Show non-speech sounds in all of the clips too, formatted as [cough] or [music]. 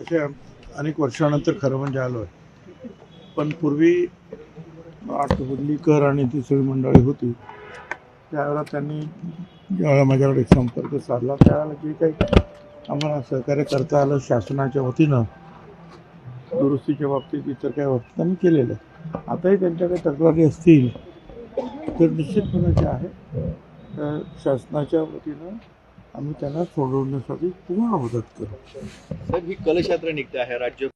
अशा अनेक वर्षानंतर खरं म्हणजे आलो आहे पण पूर्वी आठवडलीकर आणि ती सगळी मंडळी होती. त्यावेळेला त्यांनी ज्यावेळेला माझ्याकडे संपर्क साधला त्यावेळेला जे काही आम्हाला सहकार्य करता आलं शासनाच्या वतीनं दुरुस्तीच्या बाबतीत इतर काही बाबतीत त्यांनी केलेलं आहे आताही त्यांच्या काही तक्रारी असतील तर निश्चितपणे जे आहे शासनाच्या वतीनं आम्ही त्यांना सोडवण्यासाठी पूर्ण मदत करू. साहेब ही कलश यात्रा निघते आहे राज्य.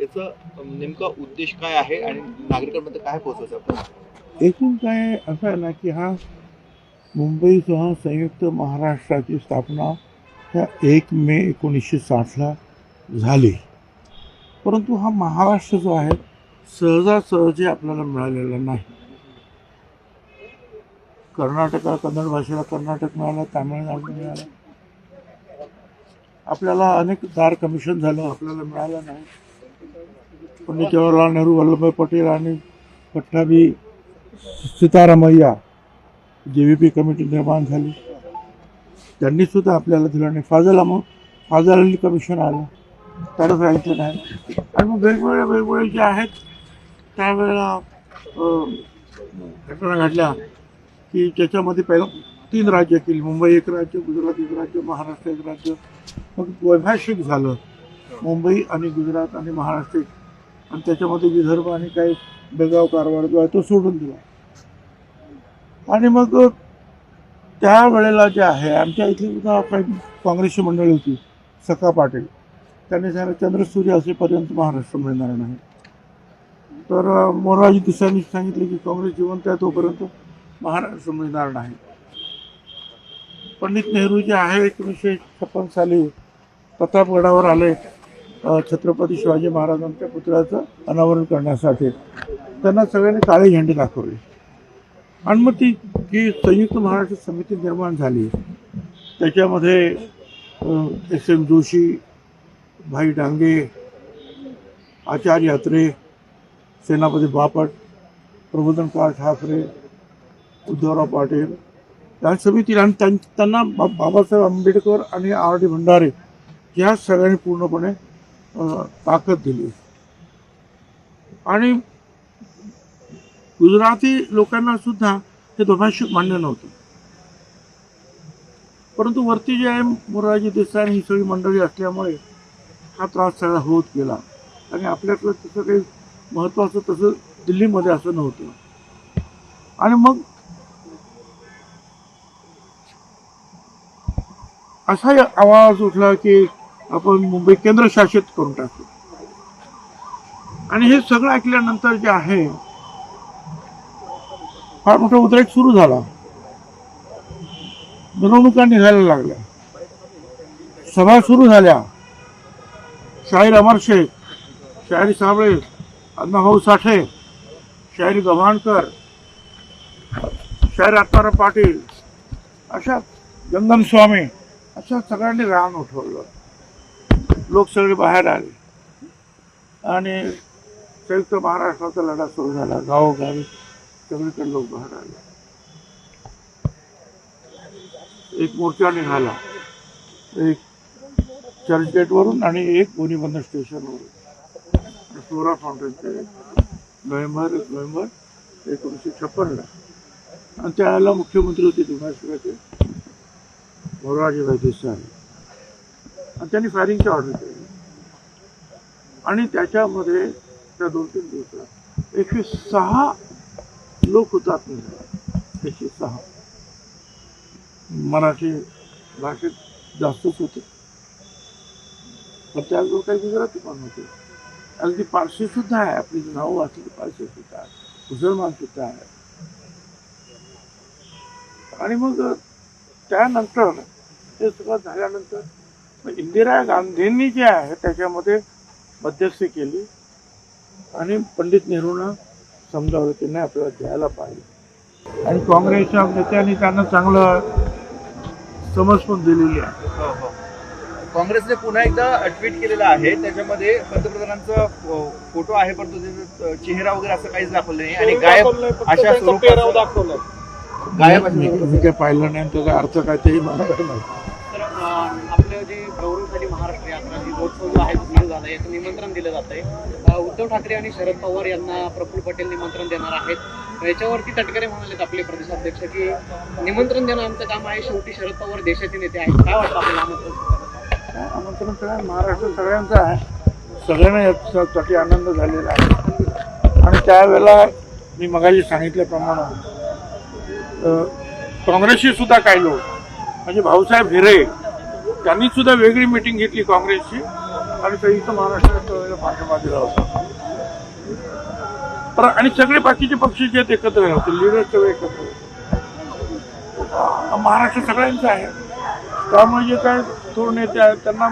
याचा नेमका उद्देश काय आहे आणि नागरिकांमध्ये काय पोहोचायचं आपण एकूण काय असं आहे ना की हा मुंबईसह संयुक्त महाराष्ट्राची स्थापना ह्या एक मे एकोणीसशे साठला झाली. परंतु हा महाराष्ट्र जो आहे सहजासहजी आपल्याला मिळालेला नाही. कर्नाटका कन्नड भाषेला कर्नाटक मिळालं तामिळनाडू मिळालं. आपल्याला अनेक दार कमिशन झालं आपल्याला मिळालं नाही. पंडित जवाहरलाल नेहरू वल्लभभाई पटेल आणि पट्टाभी सीतारामय्या जे व्ही पी कमिटी निर्माण झाली. त्यांनी सुद्धा आपल्याला दिलं नाही. फाजल मग फाजल अली कमिशन आलं. त्याला सांगितलं नाही. आणि मग वेगवेगळ्या वेगवेगळे जे आहेत त्यावेळेला घटना घडल्या की ज्याच्यामध्ये पहिलं तीन राज्य केली. मुंबई एक राज्य गुजरात एक राज्य महाराष्ट्र एक राज्य. मग वैभाषिक झालं. मुंबई आणि गुजरात आणि महाराष्ट्र आणि त्याच्यामध्ये विदर्भ आणि काही बेगाव कारवार जो आहे तो सोडून दिला. आणि मग त्यावेळेला जे आहे आमच्या इथली सुद्धा काही काँग्रेसची मंडळी होती सखा पाटील. त्यांनी सांगितलं चंद्रसूर्य असेपर्यंत महाराष्ट्र मिळणार नाही. तर मोरारजी देसाईंनी सांगितले की काँग्रेस जिवंत आहे तोपर्यंत महाराष्ट्र मिळणार नाही. पंडित नेहरू जे आहे एकोणीसशे छप्पन साली प्रतापगडावर आले छत्रपती शिवाजी महाराजांच्या पुतळ्याचं अनावरण करण्यासाठी. त्यांना सगळ्यांनी काळे झेंडे दाखवले. आणि मग ती जी संयुक्त महाराष्ट्र समिती निर्माण झाली. त्याच्यामध्ये एस एम जोशी भाई डांगे आचार्य अत्रे सेनापती बापट प्रबोधनकार ठाकरे उद्धवराव पाटील या समितीला आणि त्यां- त्यांना बा- बाबासाहेब आंबेडकर आणि आर डी भंडारे या सगळ्यांनी पूर्णपणे ताकद दिली. आणि गुजराती लोकांना सुद्धा हे दोभाषिक मान्य नव्हतं. परंतु वरती जे आहे मोरारजी देसाई ही सगळी मंडळी असल्यामुळे हा त्रास सगळा होत गेला. आणि आपल्याकडं तसं काही महत्त्वाचं तसं दिल्लीमध्ये असं नव्हतं. आणि मग असाही आवाज उठला की आपण मुंबई केंद्रशासित करून टाकू. आणि हे सगळं ऐकल्यानंतर जे आहे फार मोठा उद्रेक सुरू झाला. मिरवणुका निघायला लागल्या. सभा सुरू झाल्या. शाहीर अमर शेख शाहीर साबळे अण्णाभाऊ साठे शाहीर गव्हाणकर शाहीर आत्माराम पाटील अशा गंगन स्वामी अशा सगळ्यांनी रान उठवलं. लोक सगळे बाहेर आले. आणि संयुक्त महाराष्ट्राचा लढा सुरू झाला. गावोगावी सगळीकडे लोक बाहेर आले. एक मोर्चा निघाला एक चर्चगेटवरून आणि एक गोनीबंद स्टेशनवरून. सोरा फाउंटेनचे नोव्हेंबर एक नोव्हेंबर एकोणीसशे छप्पनला. आणि त्यावेळेला मुख्यमंत्री होते महाराष्ट्राचे मोरारजीभाई देसाई. आणि त्यांनी फायरिंगची ऑर्डर केली. आणि त्याच्यामध्ये त्या दोन तीन दिवसात एकशे सहा लोक हुतात्मे झाले एकशे सहा. मराठी भाषेत जास्तच होते. पण त्याचबरोबर काही गुजराती पण होते. अगदी पारशी सुद्धा आहे. आपली नाव वाचली पारशी सुद्धा आहे. मुसलमान सुद्धा आहे. आणि मग त्यानंतर हे सगळं झाल्यानंतर इंदिरा गांधींनी जे आहे त्याच्यामध्ये मध्यस्थी केली आणि पंडित नेहरूंना समजावलं की नाही आपल्याला द्यायला पाहिजे. आणि काँग्रेसच्या नेत्यांनी त्यांना चांगलं समज पण दिलेली आहे. हो, हो. काँग्रेसने पुन्हा एकदा ट्विट केलेलं आहे. त्याच्यामध्ये पंतप्रधानांचा फोटो आहे परंतु त्याचा चेहरा वगैरे असं काहीच दाखवलं नाही. आणि गायब अशा स्वरूपाचं गायब अशा मी काय पाहिलं नाही आणि त्याचा अर्थ काय तेही मला नाही. तर अं, आपलं जे गौरवशाली महाराष्ट्र यात्रा जी महोत्सव जो आहे याचं निमंत्रण दिलं जात आहे. उद्धव ठाकरे आणि शरद पवार यांना प्रफुल्ल पटेल निमंत्रण देणार आहेत. याच्यावरती तटकरे म्हणालेत आपले प्रदेशाध्यक्ष की निमंत्रण देणं आमचं काम आहे. शेवटी शरद पवार देशाचे नेते आहेत. काय वाटतं आपल्याला आमंत्रण आमंत्रण सगळ्या महाराष्ट्र सगळ्यांचं आहे. सगळ्यांना याच्यासाठी आनंद झालेला आहे. आणि त्यावेळेला मी मगाशी सांगितल्याप्रमाणे काँग्रेसशी सुद्धा काही लोक म्हणजे भाऊसाहेब हिरे त्यांनी सुद्धा वेगळी मिटिंग घेतली काँग्रेसची. आणि संयुक्त महाराष्ट्रात पाठिंबा दिला होता पर आणि सगळे बाकीचे पक्ष जे आहेत एकत्र होते लिडर्स सगळे एकत्र महाराष्ट्र सगळ्यांचा आहे. त्यामुळे जे काय थोर नेते आहेत त्यांना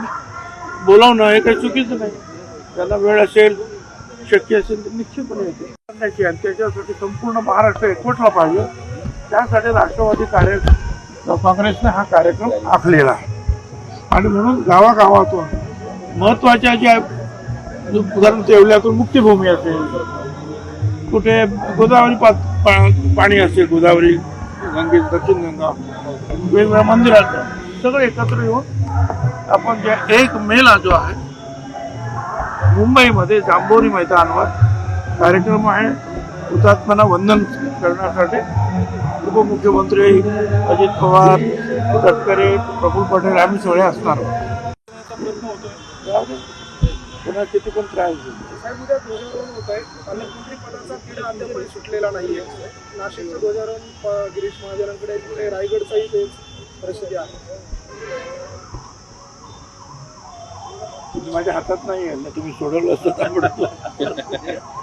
बोलावणं हे काही चुकीचं नाही. त्यांना वेळ असेल शक्य असेल तर निश्चितपणे येते करण्याची आणि त्याच्यासाठी संपूर्ण महाराष्ट्र एकवटला पाहिजे. त्यासाठी राष्ट्रवादी कार्य काँग्रेसने हा कार्यक्रम आखलेला आहे. आणि म्हणून गावागावातून महत्त्वाच्या ज्या उदाहरण येवल्यातून मुक्तिभूमी असेल. कुठे गोदावरी पा, पा- पाणी असेल गोदावरी गंगे दक्षिण गंगा वेगवेगळ्या मंदिरात सगळं एकत्र येऊन आपण ज्या एक मेला जो आहे मुंबईमध्ये जांभोरी मैदानावर कार्यक्रम आहे. हुतात्म्यांना वंदन करण्यासाठी उपमुख्यमंत्री अजित पवार तटकरे प्रफुल्ल पटेल आम्ही सगळे असणार आहोत. पुन्हा किती पण त्रास उद्या ध्वजारोहण होत आहे तिढा अद्यापही सुटलेला नाहीये नाशिकचं ध्वजारोहण गिरीश महाजनांकडे आहे, तिकडे रायगडचाही तेच परिस्थिती आहे तुम्ही माझ्या हातात नाही आहे ना तुम्ही सोडवलं असतं. [laughs]